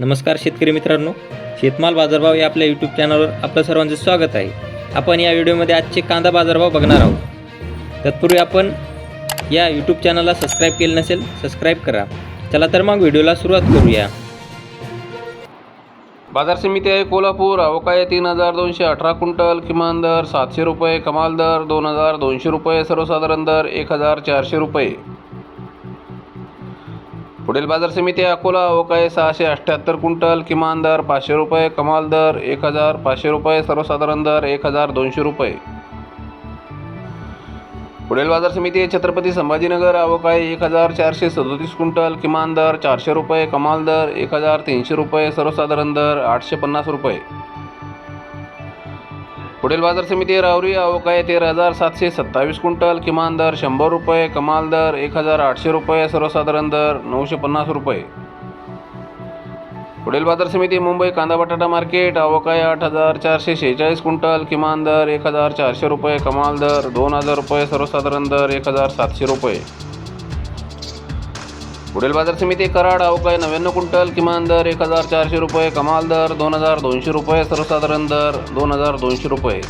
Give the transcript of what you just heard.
नमस्कार शेतकरी मित्रांनो शेतमाल बाजारभाव या आपल्या यूट्यूब चॅनलवर आपलं सर्वांचं स्वागत आहे. आपण या व्हिडिओमध्ये आजचे कांदा बाजारभाव बघणार आहोत. तत्पूर्वी आपण या यूट्यूब चॅनलला सबस्क्राईब केलं नसेल सबस्क्राईब करा. चला तर मग व्हिडिओला सुरुवात करूया. बाजार समिती आहे कोल्हापूर अवकाय तीन हजार दोनशे अठरा क्विंटल किमान दर सातशे रुपये कमाल दर दोन हजार दोनशे रुपये सर्वसाधारण दर एक हजार चारशे रुपये. पुढील बाजार समिती अकोला अवकाय सहाशे अठ्ठ्याहत्तर क्विंटल किमान दर पाचशे रुपये कमाल दर एक हजार पाचशे रुपये सर्वसाधारण दर एक हजार दोनशे रुपये. पुढील बाजार समिती छत्रपती संभाजीनगर अवकाय एक हजार चारशे सदोतीस क्विंटल किमान दर चारशे रुपये कमाल दर एक हजार तीनशे रुपये सर्वसाधारण दर आठशे पन्नास रुपये. पुढील बाजार समिती रावरी रावरी अवकाय तेरा हजार सातशे सत्तावीस क्विंटल. किमान दर शंभर रुपये कमाल दर एक हजार आठशे रुपये सर्वसाधारण दर नऊशे पन्नास रुपये. पुढील बाजार समिती मुंबई कांदा बटाटा मार्केट अवकाय आठ हजार चारशे शेहेचाळीस क्विंटल. किमान दर एक हजार चारशे रुपये कमाल दर दोन हजार रुपये सर्वसाधारण दर एक हजार सातशे रुपये. पुढील बाजार समिती कराड अवकाय नव्याण्णव क्विंटल किमान दर एक हजार चारशे रुपये कमाल दर दोन हजार दोनशे रुपये सर्वसाधारण दर दोन हजार दोनशे रुपये.